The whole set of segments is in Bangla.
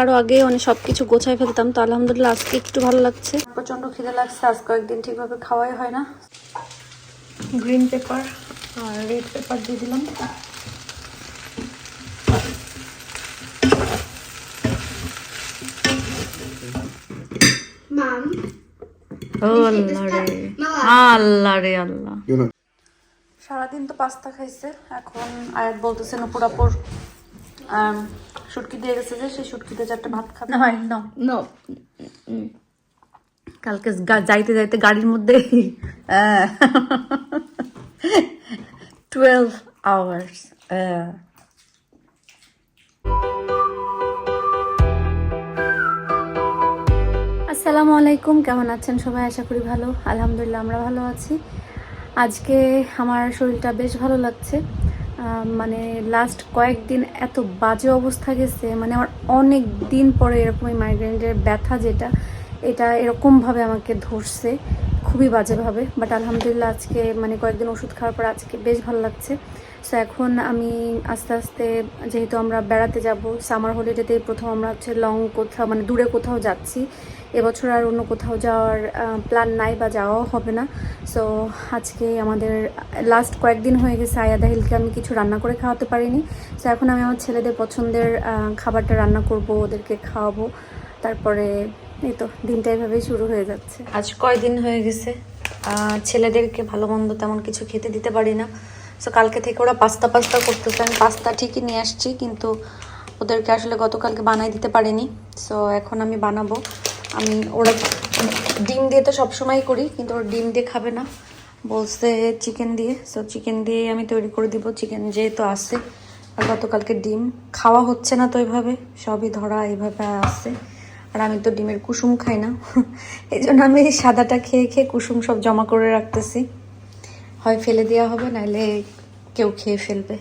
আরও আগে মানে সবকিছু গোছায় ফেলতাম তো আলহামদুলিল্লাহ আজকে একটু ভালো লাগছে। প্রচণ্ড খিদে লাগছে আজ কয়েকদিন ঠিকভাবে খাওয়াই হয় না। গ্রিন পেপার আর রেড পেপার দিয়ে দিলাম। আল্লাহ রে। আল্লাহ রে আল্লাহ। সারাদিন তো পাস্তা খাইছে এখন আয়াত বলতেছে নুপুরাপুর শুটকি দিয়ে গেছে যে সেই শুটকিতে চারটে ভাত খাবে। হয় না. কালকে যাইতে যাইতে গাড়ির মধ্যে টুয়েলভ আওয়ার্স আসসালামু আলাইকুম কেমন আছেন সবাই? আশা করি ভালো। আলহামদুলিল্লাহ আমরা ভালো আছি। আজকে আমার শরীরটা বেশ ভালো লাগছে। মানে লাস্ট কয়েকদিন এত বাজে অবস্থা গেছে মানে আমার অনেক দিন পরে এরকম মাইগ্রেনের ব্যথা যেটা, এটা এরকমভাবে আমাকে ধরছে, খুবই বাজেভাবে বাট আলহামদুলিল্লাহ আজকে মানে কয়েকদিন ওষুধ খাওয়ার পর আজকে বেশ ভালো লাগছে। সো এখন আমি আস্তে আস্তে, যেহেতু আমরা বেড়াতে যাব সামার হলিডেতেই প্রথম আমরা হচ্ছে লং কোথাও মানে দূরে কোথাও যাচ্ছি। এবছর আর অন্য কোথাও যাওয়ার প্ল্যান নাই বা যাওয়াও হবে না। সো আজকে আমাদের লাস্ট কয়েকদিন হয়ে গেছে আয়াদা হিলকে আমি কিছু রান্না করে খাওয়াতে পারিনি। সো এখন আমি আমার ছেলেদের পছন্দের খাবারটা রান্না করব, ওদেরকে খাওয়াবো। তারপরে এই তো, দিনটা এভাবেই শুরু হয়ে যাচ্ছে। আজ কয়দিন হয়ে গেছে? ছেলেদেরকে ভালো মন্দ তেমন কিছু খেতে দিতে পারি না। সো কালকে থেকে ওরা পাস্তা পাস্তা করতেছে। আমি পাস্তা ঠিকই নিয়ে আসছি, কিন্তু ওদেরকে আসলে গতকালকে বানাই দিতে পারিনি। সো এখন আমি বানাবো। আমি, ওরা ডিম দিয়ে তো সবসময় করি, কিন্তু ওরা ডিম দিয়ে খাবে না। বলছে চিকেন দিয়ে। সো চিকেন দিয়ে আমি তৈরি করে দিব। চিকেন যেহেতু আছে, আর গতকালকে ডিম। খাওয়া হচ্ছে না তো এইভাবে সবই ধরা এইভাবে আছে। আর আমি তো ডিমের কুসুম খাই না। এই জন্য আমি সাদাটা খেয়ে খেয়ে কুসুম সব জমা করে রাখতেছি। হয় ফেলে দেওয়া হবে, নাহলে কেউ খেয়ে ফেলবে।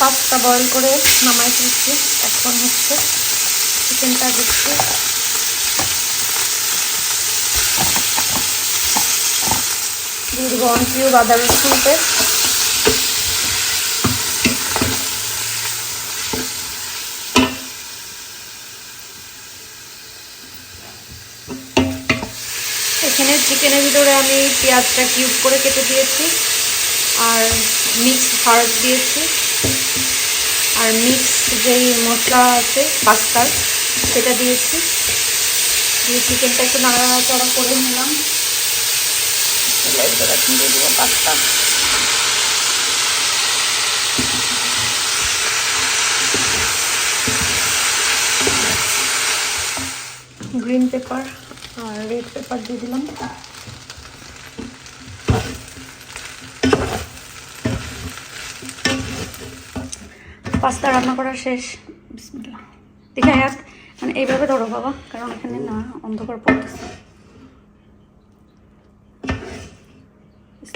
পাস্তা বয়েল করে নামাই ফেলছি। এখন হচ্ছে চিকেনটা দিচ্ছি। দিয়ে কিউব আদা চিকেনের ভিতরে আমি পেঁয়াজটা কিউব করে কেটে দিয়েছি আর মিক্স হার্ড দিয়েছি। আর মিক্স যেই মশলা আছে পাস্তার সেটা দিয়েছি। দিয়ে চিকেনটা একটু নাড়াচড়া করে নিলাম। দিয়ে দেবো pasta. Green pepper. Red pepper দিয়ে দিলাম পাস্তা রান্না করা শেষ বিসমিল্লাহ দেখে আয়াত মানে এইভাবে ধরো বাবা কারণ এখানে না অন্ধকার পড়তেছে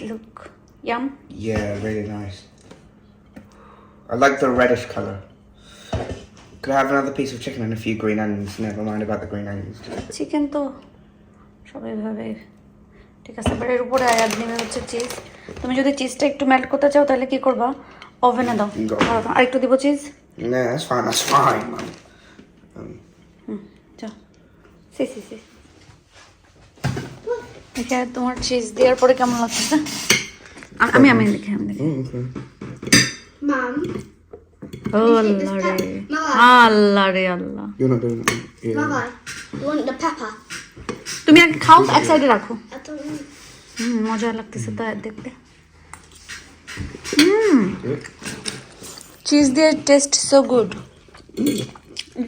look yum yeah, really nice. I like the reddish color Could I have another piece of chicken and a few green onions? Never mind about the green onions. Chicken তো সবাই ভাবে ঠিক আছে এবার এর উপরে আয়াত নেমে হচ্ছে চিজ তুমি যদি চিজটা একটু মেল্ট করতে চাও তাহলে কি করবা? ওভেনে দাও। আর একটু দিব চিজ. C C C. দেখে তোমার চিজ দেওয়ার পরে কেমন লাগছে আ- আমি আমি দেখে আমি দেখে। Mm, okay. Mum, ও আল্লাহ রে আল্লাহ রে আল্লাহ? তুমি আগে খাও এক সাইডে রাখো. হুম মজা লাগতেছে তো দেখতে। হুম চিজ দিয়ে টেস্ট সো গুড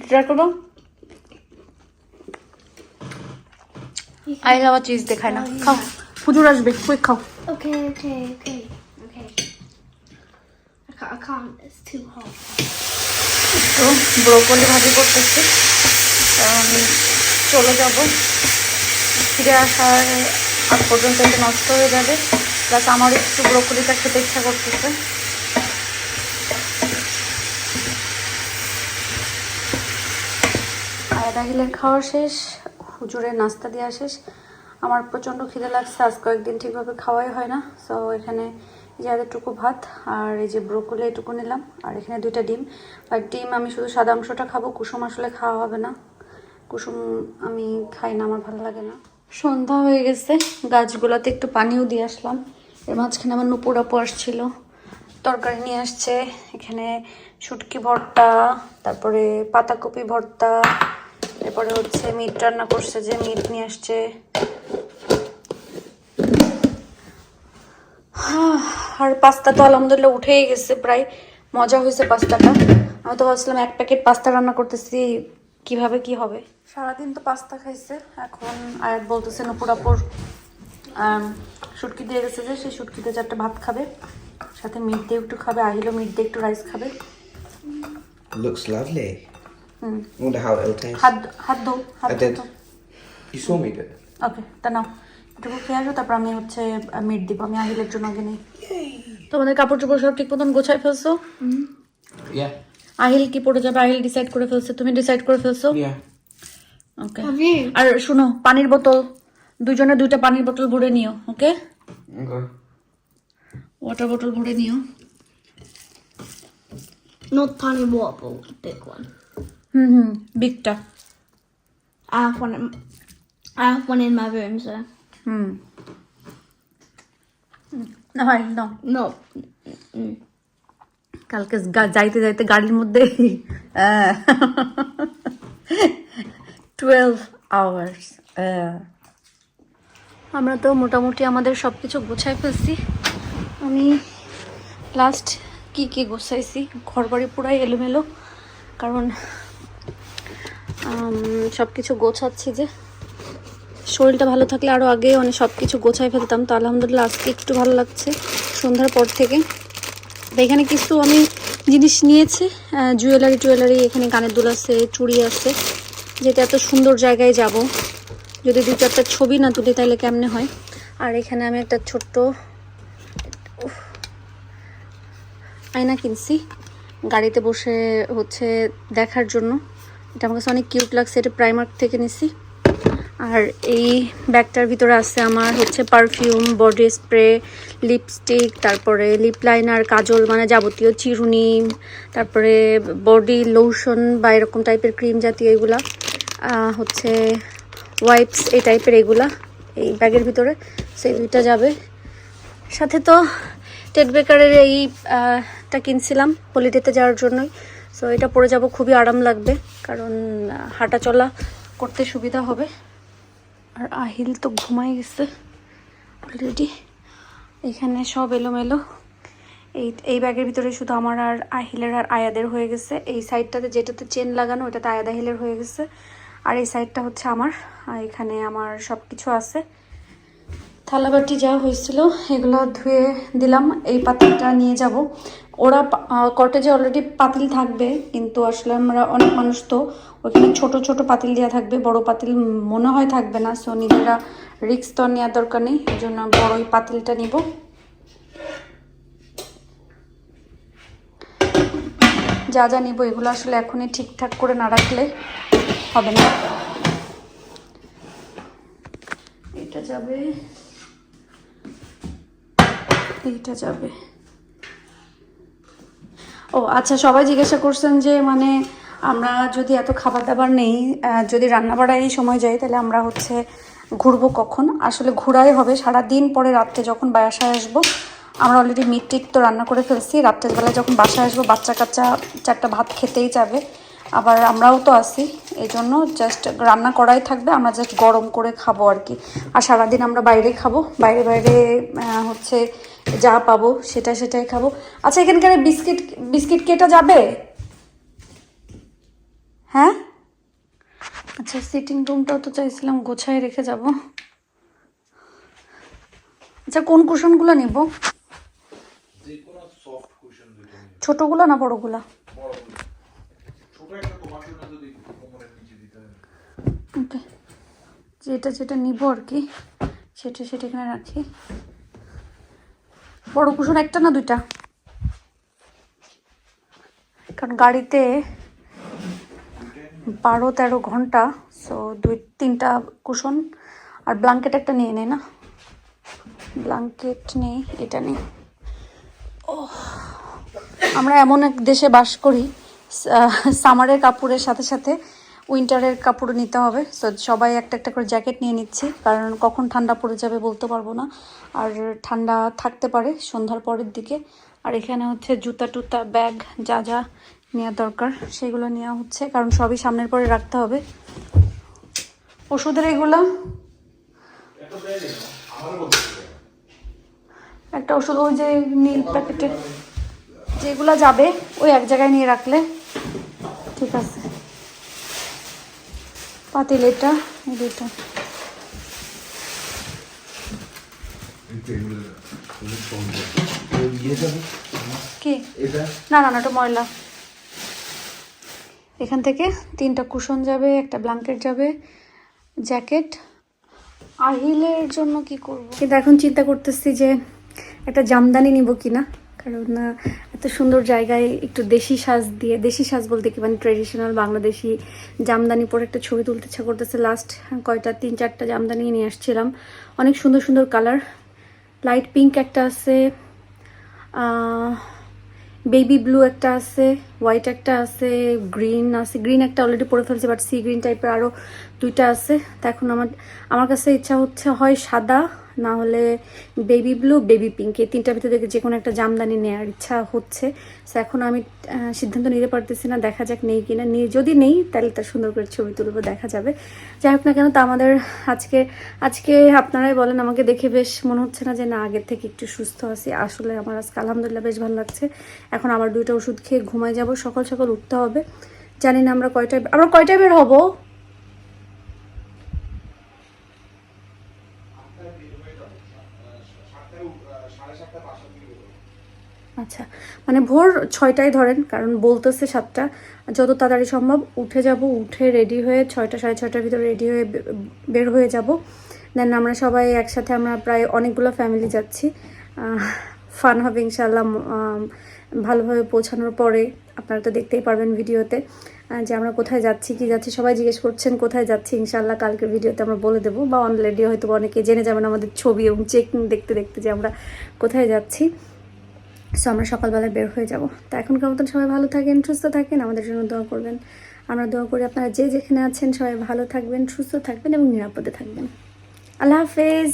ট্রাই করব? আই লাভ চিজ দেখায় না। খাও। হুজুর আসবে কুইক খাও। Okay, okay, okay, okay. I can't, it's too hot. তো ব্রোকলি ভাজি করতেছি। কারণ আমি চলে যাব। ফিরে আসার আগ পর্যন্ত এটা নষ্ট হয়ে যাবে। প্লাস আমার একটু ব্রোকলিটা খেতে ইচ্ছা করতেছে। আয়াদা হিলের খাওয়া শেষ, হুজুরের নাস্তা দেওয়া শেষ। আমার প্রচণ্ড খিদে লাগছে, আজ কয়েকদিন ঠিকভাবে খাওয়াই হয় না। সো এখানে যে এতটুকু ভাত আর এই যে ব্রোকলি এটুকু নিলাম। আর এখানে দুইটা ডিম। আর ডিম আমি শুধু সাদা অংশটা খাব, কুসুম আসলে খাওয়া হবে না। কুসুম আমি খাই না, আমার ভালো লাগে না। সন্ধ্যা হয়ে গেছে, গাছগুলোতে একটু পানিও দিয়ে আসলাম। এর মাঝখানে আমার নুপুর আপু আসছিল, তরকারি নিয়ে আসছে। এখানে শুটকি ভর্তা, তারপরে পাতাকপি ভর্তা, এরপরে হচ্ছে মিট রান্না করছে যে মিট নিয়ে আসছে। আর পাস্তা তো আলহামদুলিল্লাহ উঠেই গেছে, প্রায় মজা হয়েছে পাস্তাটা। আমি তো ভাবছিলাম এক প্যাকেট পাস্তা রান্না করতেছি কীভাবে কি হবে? সারাদিন তো পাস্তা খাইছে। এখন আয়াত বলতেছে নুপুরাপুর শুটকি দিয়ে গেছে যে সেই শুটকিতে চারটে ভাত খাবে। সাথে মিট দিয়ে একটু খাবে আহিলও মিট দিয়ে একটু রাইস খাবে। Looks lovely. Hmm. Wonder how it'll taste. হাত হাত দো হাত I did. দো You saw me do it. ওকে তা নাও। এটুকু খেয়ে আসো তারপর আমি হচ্ছে মিট দিব। আমি আহিলের জন্য আগে নেই। তোমাদের কাপড় চোপড় সব ঠিক মতন গোছায় ফেলছো? Yeah. আহিল কি পড়ে যাবে? আহিল ডিসাইড করে ফেলছে। তুমি ডিসাইড করে ফেলছো? ওকে আর শুনো পানির বোতল। দুজনে দুইটা পানির বোতল ভরে নিও ওকে. ওয়াটার বোতল ভরে নিও। Not tiny water, big one. Hmm hmm বিগটা I have one. In, I have one in my room, so হুম। হুম, না হয় নাও no. কালকে যাইতে যাইতে গাড়ির মধ্যে টুয়েলভ আওয়ার্স আমরা তো মোটামুটি আমাদের সব কিছু গোছায় ফেলছি। আমি লাস্ট কি কি গোছাইছি? ঘর বাড়ি পুরাই এলোমেলো, কারণ সব কিছু গোছাচ্ছি যে। শরীরটা ভালো থাকলে আরও আগে অনেক সব কিছু গোছায় ফেলতাম, তো আলহামদুলিল্লাহ আজকে একটু ভালো লাগছে। সন্ধ্যার পর থেকে তো এখানে কিছু আমি জিনিস নিয়েছি জুয়েলারি টুয়েলারি, এখানে কানের দুল আছে, চুড়ি আছে, যেটা এত সুন্দর জায়গায় যাব। যদি দু চারটা ছবি না তুলি তাহলে কেমনে হয়? আর এখানে আমি একটা ছোট্ট আয়না কিনছি। গাড়িতে বসে হচ্ছে দেখার জন্য। এটা আমার কাছে অনেক কিউট লাগছে, এটা প্রাইমার্ক থেকে নিছি। আর এই ব্যাগটার ভিতরে আছে আমার হচ্ছে পারফিউম বডি স্প্রে লিপস্টিক তারপরে লিপ লাইনার কাজল মানে যাবতীয় চিরুনি তারপরে বডি লোশন বা এরকম টাইপের ক্রিম জাতীয় এগুলা হচ্ছে ওয়াইপস এই টাইপের এগুলা এই ব্যাগের ভিতরে। সেই দুইটা যাবে। সাথে তো টেট বেকারের এই আহ, টা কিনছিলাম হলিডেতে যাওয়ার জন্যই। সো এটা পরে যাব খুবই আরাম লাগবে কারণ হাঁটা চলা করতে সুবিধা হবে। আর আহিল তো ঘুমাই গেছে অলরেডি এখানে সব এলোমেলো। এই এই ব্যাগের ভিতরে শুধু আমার আর আহিলের আর আয়াদের হয়ে গেছে। এই সাইডটাতে যেটাতে চেন লাগানো, ওটাতে আয়াদ আহিলের হয়ে গেছে। আর এই সাইডটা হচ্ছে আমার। এখানে আমার সব কিছু আছে। থালাবাটি যা হয়েছিল, এগুলো ধুয়ে দিলাম, এই পাতিলটা নিয়ে যাব। ওরা কটেজে অলরেডি পাতিল থাকবে, কিন্তু আসলে আমরা অনেক মানুষ তো, ওখানে ছোট ছোট পাতিল দেওয়া থাকবে, বড় পাতিল মনে হয় থাকবে না সো নিজেরা রিক্স তো নেওয়ার দরকার নেই, এই জন্য বড় ওই পাতিলটা নিব। যা যা নিব, এগুলো আসলে এখনই ঠিকঠাক করে না রাখলে হবে না। এটা যাবে এইটা যাবে। ও আচ্ছা সবাই জিজ্ঞাসা করছেন যে মানে আমরা যদি এত খাবার দাবার নেই যদি রান্না বাড়ায় সময় যাই, তাহলে আমরা হচ্ছে ঘুরবো কখন? আসলে ঘোরাই হবে সারা দিন পরে রাত্রে যখন বাসায় আসব, আমরা অলরেডি মিট টিট তো রান্না করে ফেলছি, রাত্রের যখন বাসায় আসব, বাচ্চা কাচ্চা চারটা ভাত খেতেই যাবে। আবার আমরাও তো আসি এই জন্য জাস্ট রান্না করাই থাকবে, আমরা জাস্ট গরম করে খাব আর কি। আর সারাদিন আমরা বাইরে খাব, বাইরে বাইরে হচ্ছে যা পাবো সেটা সেটাই খাব। আচ্ছা এখানকার বিস্কিট বিস্কিট কেটা যাবে? হ্যাঁ? আচ্ছা সিটিং রুমটাও তো চাইছিলাম গোছায় রেখে যাব। আচ্ছা কোন কুশনগুলো নিব? ছোটগুলো না বড়গুলা? ওকে। যেটা যেটা নিব আর কি সেটা সেটা এখানে রাখি। বড় কুশন একটা না দুইটা? কারণ গাড়িতে বারো, তেরো ঘণ্টা সো দুই, তিনটা কুশন আর ব্লাঙ্কেট একটা নিয়ে নে না? ব্লাঙ্কেট নেই, এটা নেই। ও আমরা এমন এক দেশে বাস করি সামারের কাপড়ের সাথে সাথে উইন্টারের কাপড় নিতে হবে। সো সবাই একটা একটা করে জ্যাকেট নিয়ে নিচ্ছি, কারণ কখন ঠান্ডা পড়ে যাবে বলতে পারব না। আর ঠান্ডা থাকতে পারে সন্ধ্যার পরের দিকে। আর এখানে হচ্ছে জুতা টুতা, ব্যাগ, যা যা নেওয়া দরকার, সেগুলো নেওয়া হচ্ছে। কারণ সবই সামনের পরে রাখতে হবে। ওষুধের এগুলো? একটা ওষুধ, ওই যে নীল প্যাকেটে। যেগুলো যাবে, ওই এক জায়গায় নিয়ে রাখলে। ঠিক আছে। পাতিল এটা, এই দুটো। কি? না না ময়লা। এখান থেকে তিনটা কুশন যাবে, একটা ব্ল্যাঙ্কেট যাবে, জ্যাকেট। আহিলের জন্য কি করব? কিন্তু এখন চিন্তা করতেছি যে একটা জামদানি নিব কিনা। কারণ আহ, এত সুন্দর জায়গায় একটু দেশি সাজ দিয়ে দেশি সাজ বলতে কি? মানে ট্রেডিশনাল বাংলাদেশি জামদানি পরে একটা ছবি তুলতে ইচ্ছা করতেছে। লাস্ট কয়টা তিন চারটা জামদানি নিয়ে আসছিলাম। অনেক সুন্দর সুন্দর কালার লাইট পিঙ্ক একটা আছে বেবি ব্লু একটা আছে হোয়াইট একটা আছে গ্রিন আছে। গ্রিন একটা অলরেডি পরে ফেলছে বাট সি গ্রিন টাইপের আরও দুইটা আছে। তা এখন আমার আমার কাছে ইচ্ছা হচ্ছে হয় সাদা না হলে বেবি ব্লু বেবি পিঙ্ক এই তিনটার ভিতরে যে কোনো একটা জামদানি নেওয়ার ইচ্ছা হচ্ছে। সো এখন আমি সিদ্ধান্ত নিতে পারতেছি না, দেখা যাক নেই কিনা। নিয়ে যদি নেই, তাহলে তার সুন্দর করে ছবি তুলবো, দেখা যাবে। যাই হোক না কেন, তা আমাদের আজকে আজকে আপনারাই বলেন, আমাকে দেখে বেশ মনে হচ্ছে না যে, না, আগের থেকে একটু সুস্থ আছি। আসলে আমার আজকে আলহামদুলিল্লাহ বেশ ভালো লাগছে। এখন আবার দুইটা ওষুধ খেয়ে ঘুমায় যাব, সকাল সকাল উঠতে হবে। জানি না আমরা কয়টায় আমরা কয়টায় বের হব? আচ্ছা মানে ভোর ছয়টায় ধরেন, কারণ বলতেছে সাতটা, যত তাড়াতাড়ি সম্ভব উঠে যাব, উঠে রেডি হয়ে ছয়টা, সাড়ে ছয়টার ভিতরে রেডি হয়ে বের হয়ে যাব। দেন আমরা সবাই একসাথে, আমরা প্রায় অনেকগুলো ফ্যামিলি যাচ্ছি। ফান হবে ইনশাল্লাহ ভালোভাবে পৌঁছানোর পরে, আপনারা তো দেখতেই পারবেন ভিডিওতে যে আমরা কোথায় যাচ্ছি, কি যাচ্ছি, সবাই জিজ্ঞেস করছেন কোথায় যাচ্ছি ইনশাল্লাহ কালকের ভিডিওতে আমরা বলে দেবো। বা অলরেডি হয়তো অনেকে জেনে যাবেন আমাদের ছবি এবং চেকিং দেখতে দেখতে যে আমরা কোথায় যাচ্ছি। সো আমরা সকালবেলায় বের হয়ে যাব। তা এখনকার মতন সবাই ভালো থাকেন, সুস্থ থাকেন, আমাদের জন্য দোয়া করবেন। আমরা দোয়া করি আপনারা যে যেখানে আছেন সবাই ভালো থাকবেন, সুস্থ থাকবেন এবং নিরাপদে থাকবেন। আল্লাহ হাফেজ।